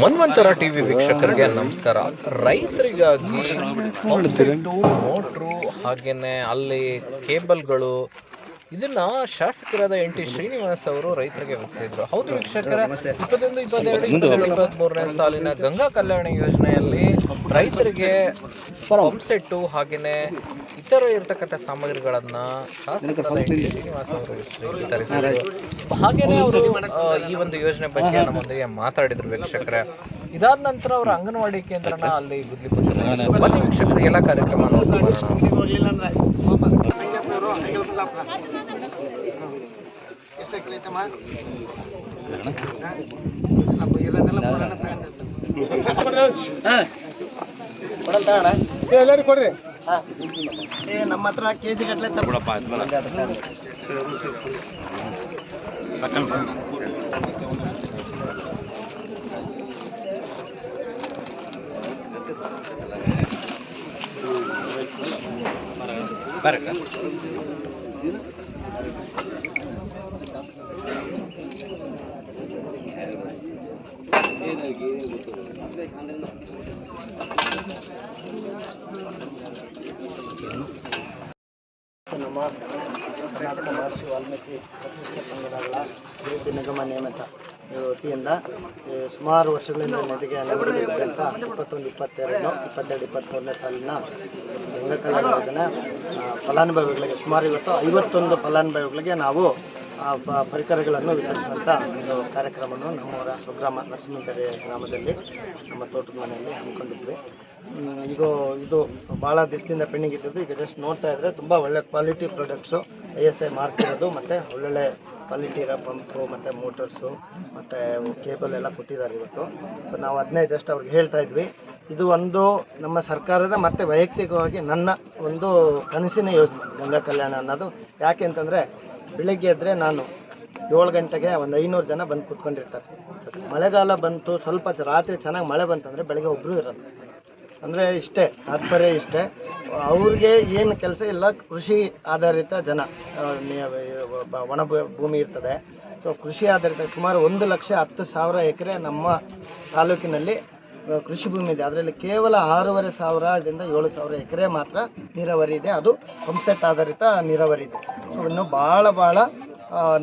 ಮನ್ವಂತರ TV ವೀಕ್ಷಕರಿಗೆ ನಮಸ್ಕಾರ. ರೈತರಿಗಾಗಿ ಮೋಟ್ರು ಹಾಗೇನೆ ಅಲ್ಲಿ ಕೇಬಲ್ಗಳು ಇದನ್ನ ಶಾಸಕರಾದ ಎನ್ ಟಿ ಶ್ರೀನಿವಾಸ್ ಅವರು ರೈತರಿಗೆ ಒದಗಿಸಿದ್ರು ಹೌದು ವೀಕ್ಷಕರ, ಇಪ್ಪತ್ತೊಂದು, ಇಪ್ಪತ್ತೆರಡು ಇಪ್ಪತ್ತೆರಡು ಇಪ್ಪತ್ಮೂರನೇ ಸಾಲಿನ ಗಂಗಾ ಕಲ್ಯಾಣ ಯೋಜನೆಯಲ್ಲಿ ರೈತರಿಗೆ ಪಂಪ್ಸೆಟ್ಟು ಹಾಗೇನೆ ಇತರ ಇರತಕ್ಕಂಥ ಸಾಮಗ್ರಿಗಳನ್ನ ಶಾಸಕರಾದ ಎನ್ ಟಿ ಶ್ರೀನಿವಾಸ್ ಅವರು ವಿತರಿಸಿದರು ಹಾಗೇನೆ ಅವರು ಈ ಒಂದು ಯೋಜನೆ ಬಗ್ಗೆ ನಮ್ಮೊಂದಿಗೆ ಮಾತಾಡಿದ್ರು ವೀಕ್ಷಕರೇ. ಇದಾದ ನಂತರ ಅವರ ಅಂಗನವಾಡಿ ಕೇಂದ್ರನ ಅಲ್ಲಿ ಗುದ್ಲಿ ಪೂಜೆ ಮಾಡಿದ್ರು. ಬನ್ನಿ ವೀಕ್ಷಕರು ಎಲ್ಲ ಕಾರ್ಯಕ್ರಮ ನೋಡ್ಕೊಂಡು ಎಲ್ಲರಿಗೂ ಕೊಡ್ರಿ. ಏ ನಮ್ಮ ಹತ್ರ ಕೆ ಜಿ ಗಟ್ಲೆ ತಗೊಳಪ್ಪ ನಮ್ಮ ಕರ್ನಾಟಕ ಮಹರ್ಷಿ ವಾಲ್ಮೀಕಿ ಪ್ರತಿಷ್ಠಿತ ನಿಗಮ ವತಿಯಿಂದ ಸುಮಾರು ವರ್ಷಗಳಿಂದ ನದಿಗೆ ಅಲೆಬಡಿದಂಥ ಇಪ್ಪತ್ತೊಂದು ಇಪ್ಪತ್ತೆರಡು ಇಪ್ಪತ್ತೆರಡು ಇಪ್ಪತ್ತ್ಮೂರನೇ ಸಾಲಿನ ಗಂಗಾ ಕಲ್ಯಾಣ ಯೋಜನೆ ಫಲಾನುಭವಿಗಳಿಗೆ ಸುಮಾರು ಇವತ್ತು ಐವತ್ತೊಂದು ಫಲಾನುಭವಿಗಳಿಗೆ ನಾವು ಪರಿಕರಗಳನ್ನು ವಿತರಿಸುವಂಥ ಒಂದು ಕಾರ್ಯಕ್ರಮವನ್ನು ನಮ್ಮವರ ಸ್ವಗ್ರಾಮ ನರಸಿಂಹಕೆರೆ ಗ್ರಾಮದಲ್ಲಿ, ನಮ್ಮ ತೋಟದ ಮನೆಯಲ್ಲಿ ಹಮ್ಮಿಕೊಂಡಿದ್ವಿ. ಇದು ಇದು ಭಾಳ ದಿವಸದಿಂದ ಪೆಂಡಿಂಗ್ ಇದ್ದದ್ದು. ಈಗ ಜಸ್ಟ್ ನೋಡ್ತಾ ಇದ್ರೆ ತುಂಬ ಒಳ್ಳೆ quality products I S I mark ಇರೋದು, ಮತ್ತು ಒಳ್ಳೊಳ್ಳೆ ಕ್ವಾಲಿಟಿ ಇರೋ ಪಂಪು ಮತ್ತು ಮೋಟರ್ಸು ಮತ್ತು ಕೇಬಲ್ ಎಲ್ಲ ಕೊಟ್ಟಿದ್ದಾರೆ ಇವತ್ತು. ಸೊ ನಾವು ಅದನ್ನೇ ಜಸ್ಟ್ ಅವ್ರಿಗೆ ಹೇಳ್ತಾ ಇದ್ವಿ. ಇದು ಒಂದು ನಮ್ಮ ಸರ್ಕಾರದ ಮತ್ತು ವೈಯಕ್ತಿಕವಾಗಿ ನನ್ನ ಒಂದು ಕನಸಿನ ಯೋಜನೆ, ಗಂಗಾ ಕಲ್ಯಾಣ ಅನ್ನೋದು. ಯಾಕೆ ಅಂತಂದರೆ ಬೆಳಿಗ್ಗೆ ಎದ್ದರೆ ನಾನು ಏಳು ಗಂಟೆಗೆ ಒಂದು ಐನೂರು ಜನ ಬಂದು ಕುತ್ಕೊಂಡಿರ್ತಾರೆ. ಮಳೆಗಾಲ ಬಂತು, ಸ್ವಲ್ಪ ರಾತ್ರಿ ಚೆನ್ನಾಗಿ ಮಳೆ ಬಂತಂದರೆ ಬೆಳಗ್ಗೆ ಒಬ್ಬರು ಇರಲ್ಲ. ಅಂದರೆ ಇಷ್ಟೇ, ತಾತ್ಪರ್ಯ ಇಷ್ಟೇ. ಅವ್ರಿಗೆ ಏನು ಕೆಲಸ ಇಲ್ಲ, ಕೃಷಿ ಆಧಾರಿತ ಜನ ಒಣ ಭೂಮಿ ಇರ್ತದೆ. ಸೊ ಕೃಷಿ ಆಧಾರಿತ ಸುಮಾರು ಒಂದು ಲಕ್ಷ ಹತ್ತು ಸಾವಿರ ಎಕರೆ ನಮ್ಮ ತಾಲೂಕಿನಲ್ಲಿ ಕೃಷಿ ಭೂಮಿ ಇದೆ. ಅದರಲ್ಲಿ ಕೇವಲ ಆರೂವರೆ ಸಾವಿರದಿಂದ ಏಳು ಸಾವಿರ ಎಕರೆ ಮಾತ್ರ ನೀರಾವರಿ ಇದೆ. ಅದು ಪಂಪ್ಸೆಟ್ ಆಧಾರಿತ ನೀರಾವರಿ ಇದೆ. ಇನ್ನು ಭಾಳ ಭಾಳ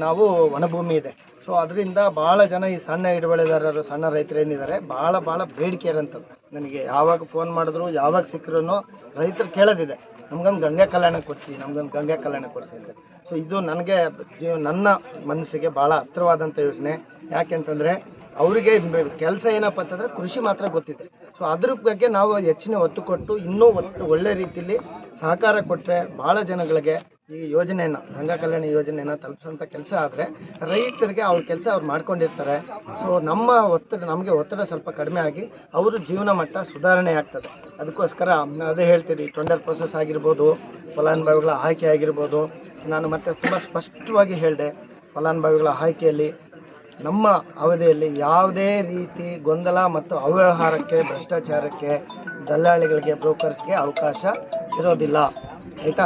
ನಾವು ಒಣಭೂಮಿ ಇದೆ. ಸೊ ಅದರಿಂದ ಭಾಳ ಜನ ಈ ಸಣ್ಣ ಹಿಡುವಳಿದಾರರು, ಸಣ್ಣ ರೈತರು ಏನಿದ್ದಾರೆ ಭಾಳ ಭಾಳ ಬೇಡಿಕೆ ಇರೋಂಥದ್ದು. ನನಗೆ ಯಾವಾಗ ಫೋನ್ ಮಾಡಿದ್ರು, ಯಾವಾಗ ಸಿಕ್ಕರೂ ರೈತರು ಕೇಳೋದಿದೆ. ನಮ್ಗೊಂದು ಗಂಗಾ ಕಲ್ಯಾಣ ಕೊಡಿಸಿ, ನಮ್ಗೊಂದು ಗಂಗಾ ಕಲ್ಯಾಣ ಕೊಡಿಸಿ ಅಂತ. ಸೊ ಇದು ನನಗೆ ಜೀವ, ನನ್ನ ಮನಸ್ಸಿಗೆ ಭಾಳ ಹತ್ತಿರವಾದಂಥ ಯೋಜನೆ ಯಾಕೆಂತಂದರೆ, ಅವರಿಗೆ ಕೆಲಸ ಏನಪ್ಪ ಅಂತಂದರೆ ಕೃಷಿ ಮಾತ್ರ ಗೊತ್ತಿದೆ. ಸೊ ಅದ್ರ ಬಗ್ಗೆ ನಾವು ಹೆಚ್ಚಿನ ಒತ್ತು ಕೊಟ್ಟು ಇನ್ನೂ ಒಳ್ಳೆ ರೀತಿಯಲ್ಲಿ ಸಹಕಾರ ಕೊಟ್ಟರೆ ಭಾಳ ಜನಗಳಿಗೆ ಈ ಯೋಜನೆಯನ್ನು ಗಂಗಾ ಕಲ್ಯಾಣ ಯೋಜನೆಯನ್ನು ತಲುಪಿಸೋಂಥ ಕೆಲಸ ಆದರೆ ರೈತರಿಗೆ ಅವ್ರ ಕೆಲಸ ಅವ್ರು ಮಾಡ್ಕೊಂಡಿರ್ತಾರೆ. ಸೊ ನಮ್ಮ ಒತ್ತಡ, ನಮಗೆ ಒತ್ತಡ ಸ್ವಲ್ಪ ಕಡಿಮೆ ಆಗಿ ಅವರು ಜೀವನ ಮಟ್ಟ ಸುಧಾರಣೆ ಆಗ್ತದೆ. ಅದಕ್ಕೋಸ್ಕರ ಅದೇ ಹೇಳ್ತೀರಿ ಟೆಂಡರ್ ಪ್ರೊಸೆಸ್ ಆಗಿರ್ಬೋದು, ಫಲಾನುಭವಿಗಳ ಆಯ್ಕೆ ಆಗಿರ್ಬೋದು. ನಾನು ಮತ್ತೆ ತುಂಬ ಸ್ಪಷ್ಟವಾಗಿ ಹೇಳಿದೆ, ಫಲಾನುಭವಿಗಳ ಆಯ್ಕೆಯಲ್ಲಿ ನಮ್ಮ ಅವಧಿಯಲ್ಲಿ ಯಾವುದೇ ರೀತಿ ಗೊಂದಲ ಮತ್ತು ಅವ್ಯವಹಾರಕ್ಕೆ, ಭ್ರಷ್ಟಾಚಾರಕ್ಕೆ, ದಲ್ಲಾಳಿಗಳಿಗೆ ಬ್ರೋಕರ್ಸ್ಗೆ ಅವಕಾಶ ಇರೋದಿಲ್ಲ. ಆಯಿತಾ?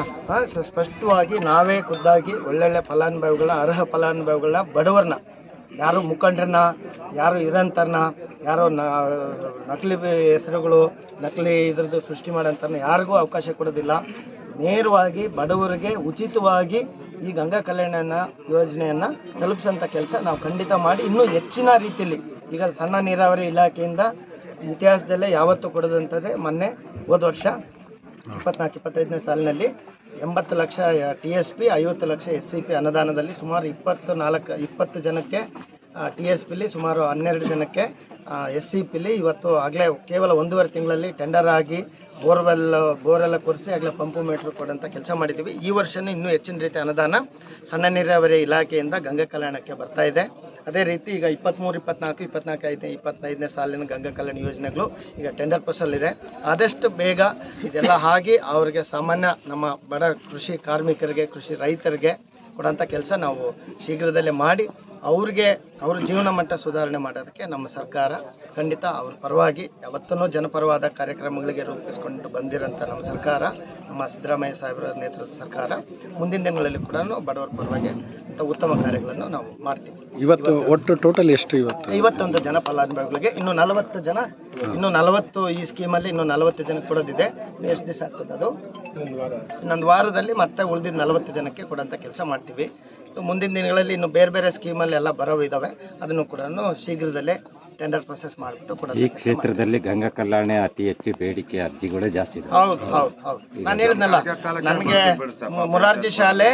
ಸೊ, ಸ್ಪಷ್ಟವಾಗಿ ನಾವೇ ಖುದ್ದಾಗಿ ಒಳ್ಳೊಳ್ಳೆ ಫಲಾನುಭವಿಗಳ, ಅರ್ಹ ಫಲಾನುಭವಿಗಳನ್ನ ಬಡವರನ್ನ, ಯಾರು ಮುಖಂಡ್ರನ್ನ, ಯಾರು ಇರಂತರನ್ನ ಯಾರೋ ನಕಲಿ ಹೆಸರುಗಳು, ನಕಲಿ ಇದ್ರದ್ದು ಸೃಷ್ಟಿ ಮಾಡೋಂಥ ಯಾರಿಗೂ ಅವಕಾಶ ಕೊಡೋದಿಲ್ಲ. ನೇರವಾಗಿ ಬಡವರಿಗೆ ಉಚಿತವಾಗಿ ಈ ಗಂಗಾ ಕಲ್ಯಾಣ ಯೋಜನೆಯನ್ನು ತಲುಪಿಸೋಂಥ ಕೆಲಸ ನಾವು ಖಂಡಿತ ಮಾಡಿ ಇನ್ನೂ ಹೆಚ್ಚಿನ ರೀತಿಯಲ್ಲಿ, ಈಗ ಸಣ್ಣ ನೀರಾವರಿ ಇಲಾಖೆಯಿಂದ ಇತಿಹಾಸದಲ್ಲೇ ಯಾವತ್ತೂ ಕೊಡದಂಥದ್ದೇ ಮೊನ್ನೆ ಹೋದ ವರ್ಷ ಇಪ್ಪತ್ನಾಲ್ಕು, ಇಪ್ಪತ್ತೈದನೇ ಸಾಲಿನಲ್ಲಿ ಎಂಬತ್ತು ಲಕ್ಷ ಟಿ ಎಸ್ ಪಿ ಐವತ್ತು ಲಕ್ಷ ಎಸ್ ಸಿ ಪಿ ಅನುದಾನದಲ್ಲಿ ಸುಮಾರು ಇಪ್ಪತ್ತು ನಾಲ್ಕು ಇಪ್ಪತ್ತು ಜನಕ್ಕೆ ಟಿ ಎಸ್ ಪಿಲಿ ಸುಮಾರು ಹನ್ನೆರಡು ಜನಕ್ಕೆ ಎಸ್ ಸಿ ಪಿಲಿ ಇವತ್ತು ಆಗಲೇ ಕೇವಲ ಒಂದೂವರೆ ತಿಂಗಳಲ್ಲಿ ಟೆಂಡರ್ ಆಗಿ ಬೋರ್ವೆಲ್ ಬೋರೆಲ್ಲ ಕೊರೆಸಿ ಆಗಲೇ ಪಂಪು ಮೀಟ್ರ್ ಕೊಡೋಂಥ ಕೆಲಸ ಮಾಡಿದ್ದೀವಿ. ಈ ವರ್ಷನೂ ಇನ್ನೂ ಹೆಚ್ಚಿನ ರೀತಿ ಅನುದಾನ ಸಣ್ಣ ನೀರಾವರಿ ಇಲಾಖೆಯಿಂದ ಗಂಗಾ ಕಲ್ಯಾಣಕ್ಕೆ ಬರ್ತಾ ಇದೆ. ಅದೇ ರೀತಿ ಈಗ ಇಪ್ಪತ್ತ್ಮೂರು ಇಪ್ಪತ್ನಾಲ್ಕು ಇಪ್ಪತ್ನಾಲ್ಕು ಐದನೇ, ಇಪ್ಪತ್ತೈದನೇ ಸಾಲಿನ ಗಂಗಾ ಕಲ್ಯಾಣ ಯೋಜನೆಗಳು ಈಗ ಟೆಂಡರ್ ಇದೆ ಆದಷ್ಟು ಬೇಗ ಇದೆಲ್ಲ ಆಗಿ ಅವರಿಗೆ ಸಾಮಾನ್ಯ ನಮ್ಮ ಬಡ ಕೃಷಿ ಕಾರ್ಮಿಕರಿಗೆ, ಕೃಷಿ ರೈತರಿಗೆ ಕೊಡೋಂಥ ಕೆಲಸ ನಾವು ಶೀಘ್ರದಲ್ಲೇ ಮಾಡಿ ಅವ್ರಿಗೆ ಅವ್ರ ಜೀವನ ಮಟ್ಟ ಸುಧಾರಣೆ ಮಾಡೋದಕ್ಕೆ ನಮ್ಮ ಸರ್ಕಾರ ಖಂಡಿತ ಅವ್ರ ಪರವಾಗಿ ಯಾವತ್ತೂ ಜನಪರವಾದ ಕಾರ್ಯಕ್ರಮಗಳಿಗೆ ರೂಪಿಸ್ಕೊಂಡು ಬಂದಿರೋಂಥ ನಮ್ಮ ಸರ್ಕಾರ ನಮ್ಮ ಸಿದ್ದರಾಮಯ್ಯ ಸಾಹೇಬರ ನೇತೃತ್ವದ ಸರ್ಕಾರ ಮುಂದಿನ ದಿನಗಳಲ್ಲಿ ಕೂಡ ಬಡವರ ಪರವಾಗಿ ಅಂತ ಉತ್ತಮ ಕಾರ್ಯಗಳನ್ನು ನಾವು ಮಾಡ್ತೀವಿ. ಇವತ್ತು ಒಟ್ಟು ಟೋಟಲ್ ಎಷ್ಟು ಇವತ್ತು? ಐವತ್ತೊಂದು ಜನ ಫಲಾನುಭವಿಗಳಿಗೆ ಇನ್ನು ನಲವತ್ತು ಜನ ಇನ್ನು ನಲವತ್ತು ಈ ಸ್ಕೀಮಲ್ಲಿ ಇನ್ನು ನಲವತ್ತು ಜನಕ್ಕೆ ಕೊಡೋದಿದೆ. ಎಷ್ಟು ದಿವಸ ಆಗ್ತದೆ ಅದು? ಇನ್ನೊಂದು ವಾರದಲ್ಲಿ ಮತ್ತೆ ಉಳಿದಿದ್ದ ನಲವತ್ತು ಜನಕ್ಕೆ ಕೊಡೋಂಥ ಕೆಲಸ ಮಾಡ್ತೀವಿ. ಮುಂದಿನ ದಿನಗಳಲ್ಲಿ ಇನ್ನು ಬೇರೆ ಬೇರೆ ಸ್ಕೀಮಲ್ಲಿ ಎಲ್ಲ ಬರೋ ಇದ್ದಾವೆ ಅದನ್ನು ಕೂಡ ಶೀಘ್ರದಲ್ಲೇ ಟೆಂಡರ್ ಪ್ರೊಸೆಸ್ ಮಾಡಿಬಿಟ್ಟು ಈ ಕ್ಷೇತ್ರದಲ್ಲಿ ಗಂಗಾ ಕಲ್ಯಾಣ ಅತಿ ಹೆಚ್ಚು ಬೇಡಿಕೆ ಅರ್ಜಿಗಳೇ ಜಾಸ್ತಿ ಇದೆ ಹೌದು ಹೌದು ಹೌದು. ನಾನು ಹೇಳಿದ್ನಲ್ಲ ನನಗೆ ಮೊರಾರ್ಜಿ ಶಾಲೆ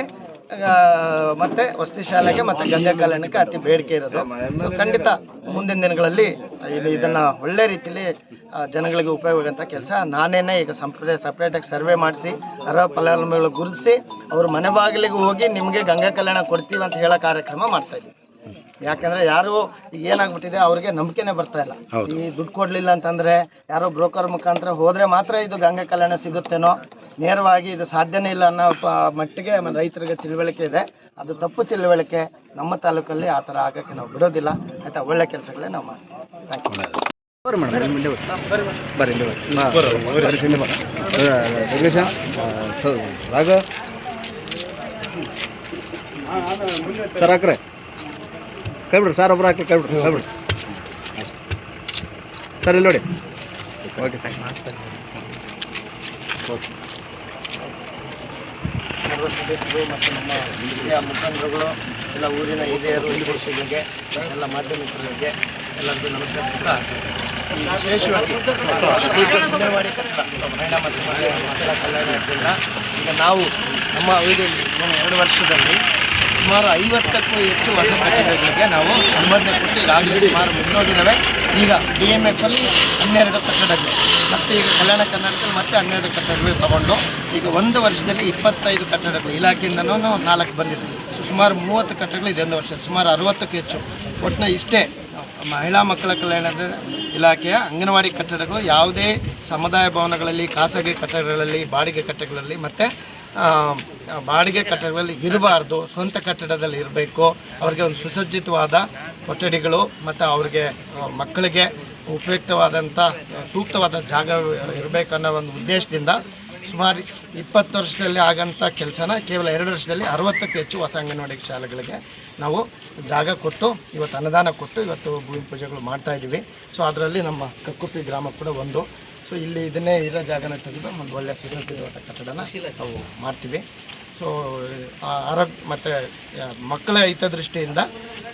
ಮತ್ತೆ ವಸತಿ ಶಾಲೆಗೆ ಮತ್ತೆ ಗಂಗಾ ಕಲ್ಯಾಣಕ್ಕೆ ಅತಿ ಬೇಡಿಕೆ ಇರೋದು. ಖಂಡಿತ ಮುಂದಿನ ದಿನಗಳಲ್ಲಿ ಇದು ಇದನ್ನ ಒಳ್ಳೆ ರೀತಿಯಲ್ಲಿ ಜನಗಳಿಗೆ ಉಪಯೋಗ ಅಂತ ಕೆಲಸ. ನಾನೇನೆ ಈಗ ಸಂಪ್ರದಾಯ ಸಪ್ರೇಟಾಗಿ ಸರ್ವೆ ಮಾಡಿಸಿ, ಅರ್ಹ ಫಲಾನುಭವಿಗಳು ಗುರುತಿಸಿ, ಅವ್ರ ಮನೆ ಬಾಗಿಲಿಗೆ ಹೋಗಿ ನಿಮಗೆ ಗಂಗಾ ಕಲ್ಯಾಣ ಕೊಡ್ತೀವಿ ಅಂತ ಹೇಳೋ ಕಾರ್ಯಕ್ರಮ ಮಾಡ್ತಾ ಇದ್ದೀವಿ ಯಾಕಂದ್ರೆ ಯಾರು ಈಗ ಏನಾಗ್ಬಿಟ್ಟಿದೆ ಅವ್ರಿಗೆ ನಂಬಿಕೆನೆ ಬರ್ತಾ ಇಲ್ಲ. ಈ ದುಡ್ಡು ಕೊಡ್ಲಿಲ್ಲ ಅಂತಂದ್ರೆ ಯಾರೋ ಬ್ರೋಕರ್ ಮುಖಾಂತರ ಹೋದ್ರೆ ಮಾತ್ರ ಇದು ಗಂಗಾ ಕಲ್ಯಾಣ ಸಿಗುತ್ತೇನೋ? ನೇರವಾಗಿ ಇದು ಸಾಧ್ಯನೇ ಇಲ್ಲ ಅನ್ನೋ ಮಟ್ಟಿಗೆ ರೈತರಿಗೆ ತಿಳುವಳಿಕೆ ಇದೆ. ಅದು ತಪ್ಪು ತಿಳುವಳಿಕೆ ನಮ್ಮ ತಾಲೂಕಲ್ಲಿ ಆ ಥರ ಆಗಕ್ಕೆ ನಾವು ಬಿಡೋದಿಲ್ಲ. ಆಯ್ತಾ ಒಳ್ಳೆ ಕೆಲಸಗಳೇ ನಾವು ಮಾಡ್ತೀವಿ. ಥ್ಯಾಂಕ್ ಯು ರಾಗ ಕೈ ಬಿಡ್ರಿ ಸರ್ ಒಬ್ರು ಹಾಕ್ರಿ ಕೈ ಬಿಡ್ರಿ ಕೈ ಬಿಡ್ರಿ ಸರ್ ಇಲ್ಲಿ ನೋಡಿ. ಓಕೆ ಸರ್ ಓಕೆ ಸದಸ್ಯರು ಮತ್ತು ನಮ್ಮ ಹಿರಿಯ ಮುಖಂಡರುಗಳು ಎಲ್ಲ ಊರಿನ ಹಿರಿಯರು ಹಿರಿಯರಿಗೆ ಎಲ್ಲ ಮಾಧ್ಯಮಿಕರಿಗೆ ಎಲ್ಲರಿಗೂ ನಮಸ್ಕಾರ ಈ ವಿಶೇಷವಾಗಿ ಅಂಗನವಾಡಿ ಕಟ್ಟಡ ಮಹಿಳಾ ಮತ್ತು ಮಹಿಳೆಯರ ಮಕ್ಕಳ ಕಲ್ಯಾಣದಿಂದ ಈಗ ನಾವು ನಮ್ಮ ಅವಧಿಯಲ್ಲಿ ಎರಡು ವರ್ಷದಲ್ಲಿ ಸುಮಾರು ಐವತ್ತಕ್ಕೂ ಹೆಚ್ಚು ಹೊಸ ಕಟ್ಟಡಗಳಿಗೆ ನಾವು ಸಂಬಂಧ ಕೊಟ್ಟು ಈಗಾಗಲೇ ಸುಮಾರು ಮುನ್ನೋಗಿದ್ದಾವೆ ಈಗ ಡಿ ಎಂ ಎಫ್ ಅಲ್ಲಿ ಹನ್ನೆರಡು ಕಟ್ಟಡಗಳು. ಮತ್ತು ಈಗ ಕಲ್ಯಾಣ ಕರ್ನಾಟಕದಲ್ಲಿ ಮತ್ತೆ ಹನ್ನೆರಡು ಕಟ್ಟಡಗಳು ತಗೊಂಡು ಈಗ ಒಂದು ವರ್ಷದಲ್ಲಿ ಇಪ್ಪತ್ತೈದು ಕಟ್ಟಡಗಳು ಇಲಾಖೆಯಿಂದನೂ ನಾಲ್ಕು ಬಂದಿದೆ. ಸುಮಾರು ಮೂವತ್ತು ಕಟ್ಟಡಗಳು ಇದೆ ಒಂದು ವರ್ಷ ಸುಮಾರು ಅರವತ್ತಕ್ಕೂ ಹೆಚ್ಚು. ಒಟ್ಟಿನ ಇಷ್ಟೇ ಮಹಿಳಾ ಮಕ್ಕಳ ಕಲ್ಯಾಣದ ಇಲಾಖೆಯ ಅಂಗನವಾಡಿ ಕಟ್ಟಡಗಳು ಯಾವುದೇ ಸಮುದಾಯ ಭವನಗಳಲ್ಲಿ, ಖಾಸಗಿ ಕಟ್ಟಡಗಳಲ್ಲಿ, ಬಾಡಿಗೆ ಕಟ್ಟಡಗಳಲ್ಲಿ ಮತ್ತು ಬಾಡಿಗೆ ಕಟ್ಟಡದಲ್ಲಿ ಇರಬಾರ್ದು, ಸ್ವಂತ ಕಟ್ಟಡದಲ್ಲಿ ಇರಬೇಕು. ಅವರಿಗೆ ಒಂದು ಸುಸಜ್ಜಿತವಾದ ಕೊಠಡಿಗಳು ಮತ್ತು ಅವ್ರಿಗೆ ಮಕ್ಕಳಿಗೆ ಉಪಯುಕ್ತವಾದಂಥ ಸೂಕ್ತವಾದ ಜಾಗ ಇರಬೇಕು ಅನ್ನೋ ಒಂದು ಉದ್ದೇಶದಿಂದ ಸುಮಾರು ಇಪ್ಪತ್ತು ವರ್ಷದಲ್ಲಿ ಆಗಂಥ ಕೆಲಸನ ಕೇವಲ ಎರಡು ವರ್ಷದಲ್ಲಿ ಅರವತ್ತಕ್ಕೂ ಹೆಚ್ಚು ಹೊಸ ಅಂಗನವಾಡಿ ಶಾಲೆಗಳಿಗೆ ನಾವು ಜಾಗ ಕೊಟ್ಟು, ಇವತ್ತು ಅನುದಾನ ಕೊಟ್ಟು ಇವತ್ತು ಭೂಮಿ ಪೂಜೆಗಳು ಮಾಡ್ತಾ ಇದ್ದೀವಿ. ಸೊ, ಅದರಲ್ಲಿ ನಮ್ಮ ಕಕ್ಕುಪ್ಪಿ ಗ್ರಾಮ ಕೂಡ ಒಂದು. ಸೊ ಇಲ್ಲಿ ಇದನ್ನೇ ಇರೋ ಜಾಗನ ತೆಗೆದು ಒಂದು ಒಳ್ಳೆಯ ಸುಸಜ್ಜಿತವಾದ ಕಟ್ಟಡನ ನಾವು ಮಾಡ್ತೀವಿ. ಸೊ ಆರೋಗ್ಯ ಮತ್ತು ಮಕ್ಕಳ ಹಿತದೃಷ್ಟಿಯಿಂದ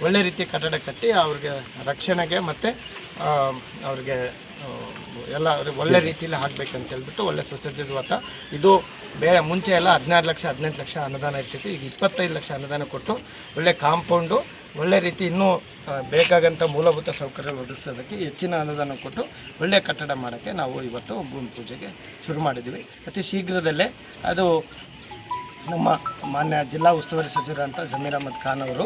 ಒಳ್ಳೆ ರೀತಿ ಕಟ್ಟಡ ಕಟ್ಟಿ ಅವ್ರಿಗೆ ರಕ್ಷಣೆಗೆ ಮತ್ತು ಅವ್ರಿಗೆ ಎಲ್ಲ ಒಳ್ಳೆ ರೀತಿಯಲ್ಲಿ ಹಾಕ್ಬೇಕಂತ ಹೇಳ್ಬಿಟ್ಟು ಒಳ್ಳೆ ಸುಸಜ್ಜಿತವಾದ, ಇದು ಬೇರೆ ಮುಂಚೆ ಎಲ್ಲ ಹದಿನಾರು ಲಕ್ಷ, ಹದಿನೆಂಟು ಲಕ್ಷ ಅನುದಾನ ಇರ್ತೈತಿ ಈಗ ಇಪ್ಪತ್ತೈದು ಲಕ್ಷ ಅನುದಾನ ಕೊಟ್ಟು ಒಳ್ಳೆ ಕಾಂಪೌಂಡು ಒಳ್ಳೆ ರೀತಿ ಇನ್ನೂ ಬೇಕಾಗಂಥ ಮೂಲಭೂತ ಸೌಕರ್ಯ ಒದಗಿಸೋದಕ್ಕೆ ಹೆಚ್ಚಿನ ಅನುದಾನ ಕೊಟ್ಟು ಒಳ್ಳೆಯ ಕಟ್ಟಡ ಮಾಡೋಕ್ಕೆ ನಾವು ಇವತ್ತು ಭೂಮಿ ಪೂಜೆಗೆ ಶುರು ಮಾಡಿದ್ದೀವಿ. ಅತಿ ಶೀಘ್ರದಲ್ಲೇ ಅದು ನಮ್ಮ ಮಾನ್ಯ ಜಿಲ್ಲಾ ಉಸ್ತುವಾರಿ ಸಚಿವರಂತ ಜಮೀರ್ ಅಹಮದ್ ಖಾನ್ ಅವರು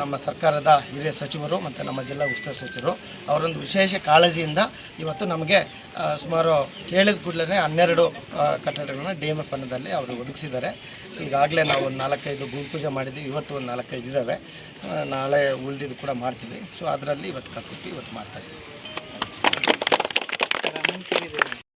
ನಮ್ಮ ಸರ್ಕಾರದ ಹಿರಿಯ ಸಚಿವರು ಮತ್ತು ನಮ್ಮ ಜಿಲ್ಲಾ ಉಸ್ತುವಾರಿ ಸಚಿವರು, ಅವರೊಂದು ವಿಶೇಷ ಕಾಳಜಿಯಿಂದ ಇವತ್ತು ನಮಗೆ ಸುಮಾರು ಕೇಳಿದ ಕೂಡಲೇ ಹನ್ನೆರಡು ಕಟ್ಟಡಗಳನ್ನು ಡಿ ಎಂ ಎಫ್ ಅನ್ನೋದಲ್ಲಿ ಅವರು ಒದಗಿಸಿದ್ದಾರೆ. ಈಗಾಗಲೇ ನಾವು ಒಂದು ನಾಲ್ಕೈದು ಭೂಪೂಜೆ ಪೂಜೆ ಮಾಡಿದ್ದೀವಿ, ಇವತ್ತು ಒಂದು ನಾಲ್ಕೈದು ಇದ್ದಾವೆ. ನಾಳೆ ಉಳಿದಿದ್ದು ಕೂಡ ಮಾಡ್ತೀವಿ. ಸೊ ಅದರಲ್ಲಿ ಇವತ್ತು ಕತ್ತಿ ಇವತ್ತು ಮಾಡ್ತಾ ಇದ್ದೀವಿ.